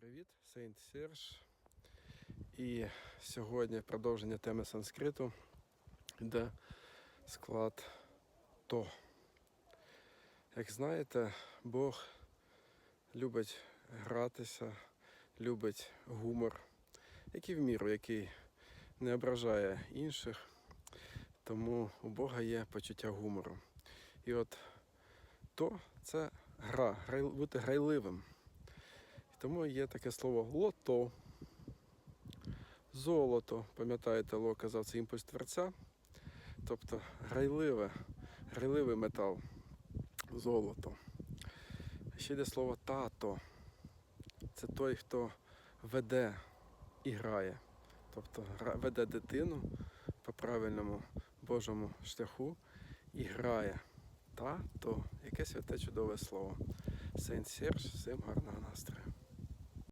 привіт! Сейнт Серж. І сьогодні продовження теми санскриту йде склад то. Як знаєте, Бог любить гратися, любить гумор, який в міру, який не ображає інших. Тому у Бога є почуття гумору. І от то це гра, бути грайливим. Тому є таке слово лото, золото. Пам'ятаєте, Ло казав, це імпульс творця. Тобто грайливе, грайливий метал, золото. Ще йде слово тато. Це той, хто веде і грає. Тобто веде дитину по правильному Божому шляху і грає. Тато, яке святе чудове слово. Сейнт Серж, всім гарного настрою.